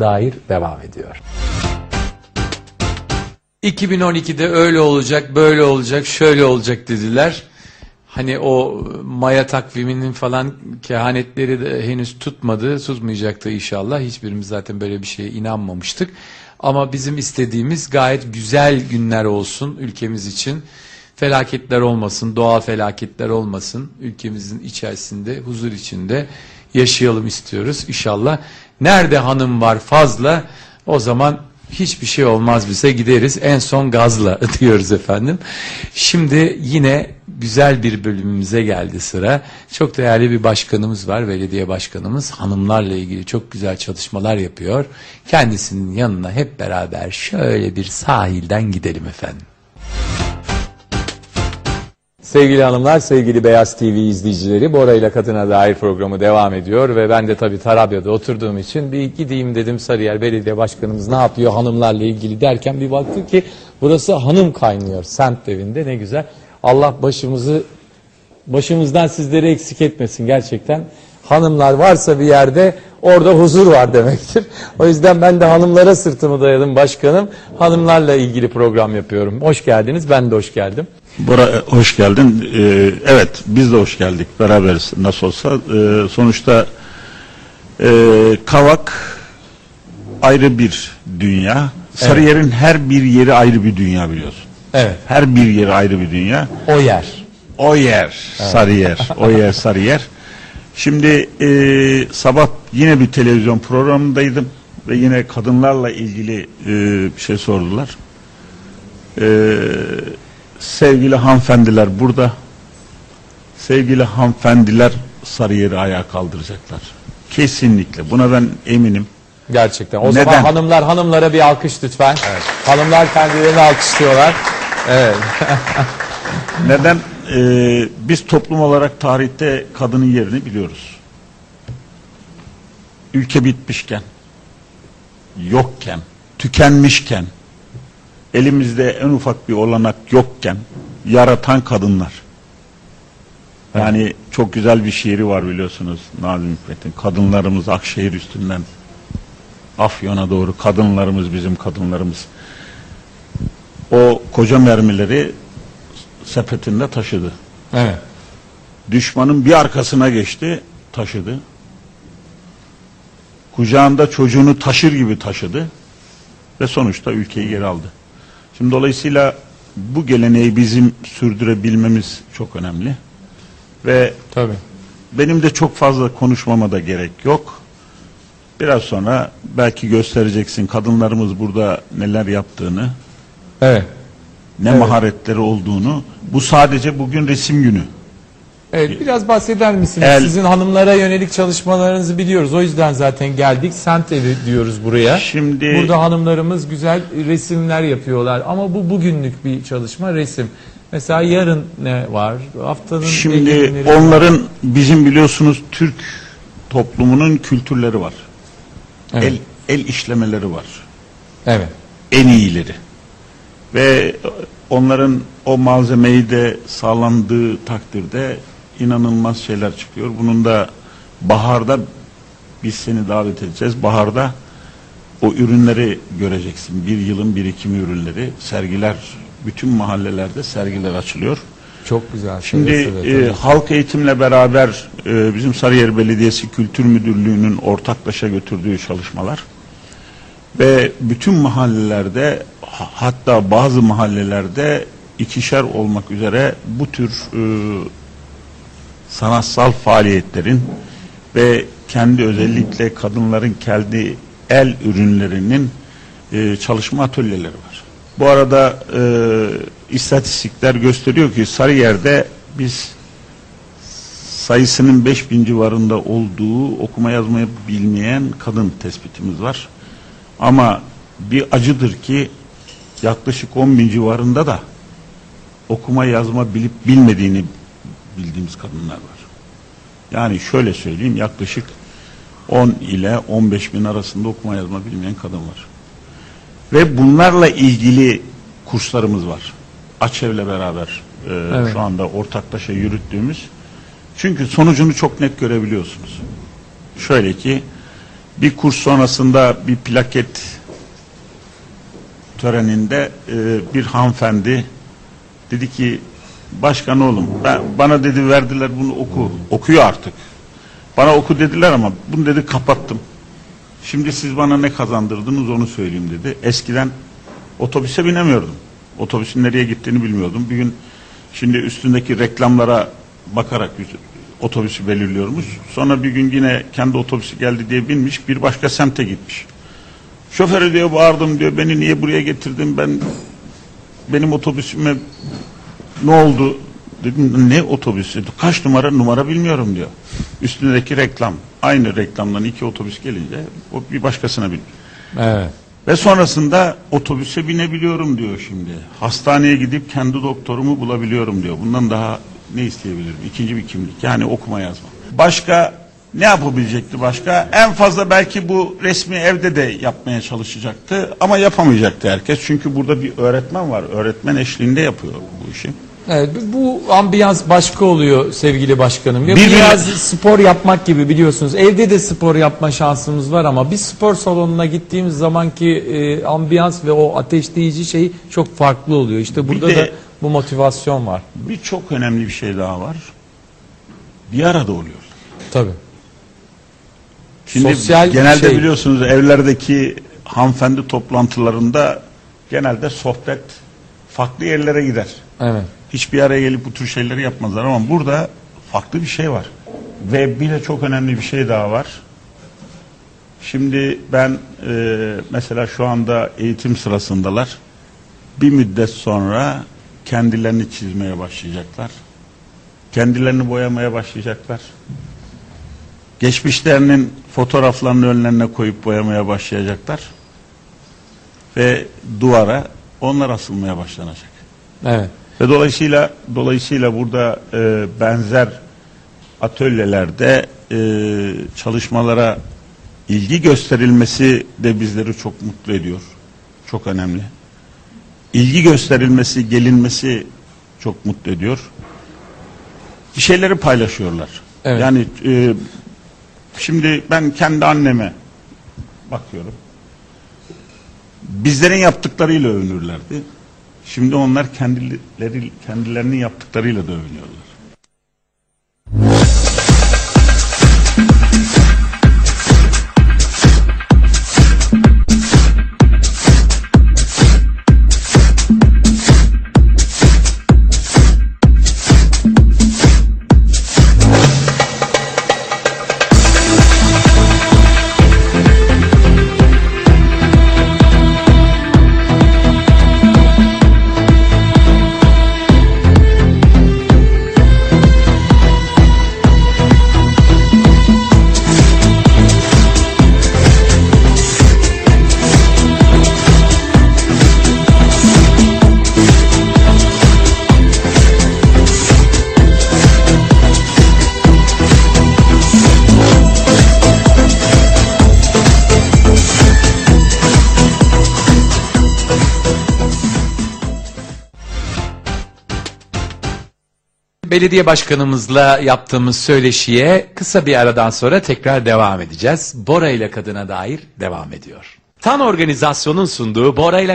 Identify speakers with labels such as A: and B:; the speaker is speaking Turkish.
A: dair devam ediyor.
B: 2012'de öyle olacak, böyle olacak, şöyle olacak dediler. Hani o Maya takviminin falan kehanetleri de henüz tutmadı, tutmayacaktı inşallah. Hiçbirimiz zaten böyle bir şeye inanmamıştık. Ama bizim istediğimiz gayet güzel günler olsun ülkemiz için. Felaketler olmasın, doğal felaketler olmasın. Ülkemizin içerisinde, huzur içinde yaşayalım istiyoruz inşallah. Nerede hanım var fazla o zaman hiçbir şey olmaz bize gideriz en son gazla diyoruz efendim. Şimdi yine güzel bir bölümümüze geldi sıra. Çok değerli bir başkanımız var belediye başkanımız hanımlarla ilgili çok güzel çalışmalar yapıyor. Kendisinin yanına hep beraber şöyle bir sahilden gidelim efendim.
A: Sevgili hanımlar, sevgili Beyaz TV izleyicileri, Bora ile Kadına Dair programı devam ediyor ve ben de tabii Tarabya'da oturduğum için bir gideyim dedim Sarıyer Belediye Başkanımız ne yapıyor hanımlarla ilgili derken bir baktık ki burası hanım kaynıyor semt evinde ne güzel. Allah başımızı başımızdan sizleri eksik etmesin gerçekten. Hanımlar varsa bir yerde orada huzur var demektir. O yüzden ben de hanımlara sırtımı dayadım başkanım. Hanımlarla ilgili program yapıyorum. Hoş geldiniz. Ben de hoş geldim.
C: Bora hoş geldin. Ee, evet biz de hoş geldik beraberiz nasıl olsa. Ee, sonuçta e, Kavak ayrı bir dünya. Sarıyer'in her bir yeri ayrı bir dünya biliyorsun.
A: Evet.
C: Her bir yeri ayrı bir dünya.
A: O yer.
C: O yer Sarıyer. o yer Sarıyer. Şimdi e, sabah yine bir televizyon programındaydım ve yine kadınlarla ilgili e, bir şey sordular. E, sevgili hanımefendiler burada. Sevgili hanımefendiler Sarıyer'i ayağa kaldıracaklar. Kesinlikle. Buna ben eminim.
A: Gerçekten. O
C: Neden?
A: zaman hanımlar hanımlara bir alkış lütfen. Hanımlar kendilerini alkışlıyorlar. Evet.
C: Neden? Ee, biz toplum olarak tarihte kadının yerini biliyoruz. Ülke bitmişken, yokken, tükenmişken, elimizde en ufak bir olanak yokken yaratan kadınlar. Yani çok güzel bir şiiri var biliyorsunuz Nazım Hikmet'in. Kadınlarımız Akşehir üstünden Afyon'a doğru kadınlarımız bizim kadınlarımız. O koca mermileri sepetinde taşıdı.
A: Evet.
C: Düşmanın bir arkasına geçti, taşıdı. Kucağında çocuğunu taşır gibi taşıdı ve sonuçta ülkeyi geri aldı. Şimdi dolayısıyla bu geleneği bizim sürdürebilmemiz çok önemli. Ve
A: Tabii.
C: benim de çok fazla konuşmama da gerek yok. Biraz sonra belki göstereceksin kadınlarımız burada neler yaptığını,
A: Evet.
C: ne
A: Evet.
C: maharetleri olduğunu. Bu sadece bugün resim günü.
A: Evet biraz bahseder misiniz?
C: El-
A: Sizin hanımlara yönelik çalışmalarınızı biliyoruz. O yüzden zaten geldik. Sent evi diyoruz buraya.
C: Şimdi-
A: Burada hanımlarımız güzel resimler yapıyorlar. Ama bu bugünlük bir çalışma resim. Mesela yarın ne var? Haftanın
C: Şimdi
A: günleri var.
C: onların bizim biliyorsunuz Türk toplumunun kültürleri var.
A: Evet.
C: El el işlemeleri var.
A: Evet.
C: En iyileri. Ve onların o malzemeyi de sağlandığı takdirde inanılmaz şeyler çıkıyor. Bunun da baharda biz seni davet edeceğiz. Baharda o ürünleri göreceksin. Bir yılın birikimi ürünleri, sergiler, bütün mahallelerde sergiler açılıyor.
A: Çok güzel.
C: Şimdi
A: seve seve,
C: e, halk eğitimle beraber e, bizim Sarıyer Belediyesi Kültür Müdürlüğü'nün ortaklaşa götürdüğü çalışmalar ve bütün mahallelerde ha- hatta bazı mahallelerde ikişer olmak üzere bu tür e, sanatsal faaliyetlerin ve kendi özellikle kadınların kendi el ürünlerinin e, çalışma atölyeleri var. Bu arada e, istatistikler gösteriyor ki Sarıyer'de biz sayısının 5000 civarında olduğu okuma yazmayı bilmeyen kadın tespitimiz var. Ama bir acıdır ki yaklaşık 10 bin civarında da okuma yazma bilip bilmediğini bildiğimiz kadınlar var. Yani şöyle söyleyeyim yaklaşık 10 ile 15 bin arasında okuma yazma bilmeyen kadın var. Ve bunlarla ilgili kurslarımız var. Açev'le beraber e,
A: Evet.
C: şu anda ortaklaşa yürüttüğümüz. Çünkü sonucunu çok net görebiliyorsunuz. Şöyle ki Bir kurs sonrasında bir plaket töreninde e, bir hanımefendi dedi ki başkan oğlum ben, bana dedi verdiler bunu oku. Okuyor artık. Bana oku dediler ama bunu dedi kapattım. Şimdi siz bana ne kazandırdınız onu söyleyeyim dedi. Eskiden otobüse binemiyordum. Otobüsün nereye gittiğini bilmiyordum. Bir gün şimdi üstündeki reklamlara bakarak otobüsü belirliyormuş. Sonra bir gün yine kendi otobüsü geldi diye binmiş bir başka semte gitmiş. Şoförü diyor bağırdım diyor beni niye buraya getirdin ben benim otobüsüme ne oldu dedim ne otobüsü kaç numara numara bilmiyorum diyor. Üstündeki reklam aynı reklamdan iki otobüs gelince o bir başkasına bin.
A: Evet.
C: Ve sonrasında otobüse binebiliyorum diyor şimdi. Hastaneye gidip kendi doktorumu bulabiliyorum diyor. Bundan daha ne isteyebilirim? İkinci bir kimlik. Yani okuma yazma. Başka ne yapabilecekti başka? En fazla belki bu resmi evde de yapmaya çalışacaktı ama yapamayacaktı herkes. Çünkü burada bir öğretmen var. Öğretmen eşliğinde yapıyor bu işi.
A: Evet, bu ambiyans başka oluyor sevgili başkanım.
C: Bir-
A: Biraz spor yapmak gibi biliyorsunuz. Evde de spor yapma şansımız var ama bir spor salonuna gittiğimiz zamanki e, ambiyans ve o ateşleyici şey çok farklı oluyor. İşte burada
C: de-
A: da bu motivasyon var.
C: Bir çok önemli bir şey daha var. Bir arada oluyor.
A: Tabii.
C: Şimdi
A: Sosyal
C: genelde
A: şey.
C: biliyorsunuz evlerdeki hanımefendi toplantılarında genelde sohbet farklı yerlere gider.
A: Evet.
C: Hiçbir araya gelip bu tür şeyleri yapmazlar ama burada farklı bir şey var. Ve bir de çok önemli bir şey daha var. Şimdi ben e, mesela şu anda eğitim sırasındalar. Bir müddet sonra kendilerini çizmeye başlayacaklar. Kendilerini boyamaya başlayacaklar. Geçmişlerinin fotoğraflarını önlerine koyup boyamaya başlayacaklar. Ve duvara onlar asılmaya başlanacak.
A: Evet.
C: Ve dolayısıyla dolayısıyla burada e, benzer atölyelerde e, çalışmalara ilgi gösterilmesi de bizleri çok mutlu ediyor. Çok önemli. İlgi gösterilmesi, gelinmesi çok mutlu ediyor. Bir şeyleri paylaşıyorlar.
A: Evet.
C: Yani e, şimdi ben kendi anneme bakıyorum. Bizlerin yaptıklarıyla övünürlerdi. Şimdi onlar kendileri kendilerinin yaptıklarıyla da
B: Belediye başkanımızla yaptığımız söyleşiye kısa bir aradan sonra tekrar devam edeceğiz. Bora ile kadına dair devam ediyor. Tan organizasyonun sunduğu Bora ile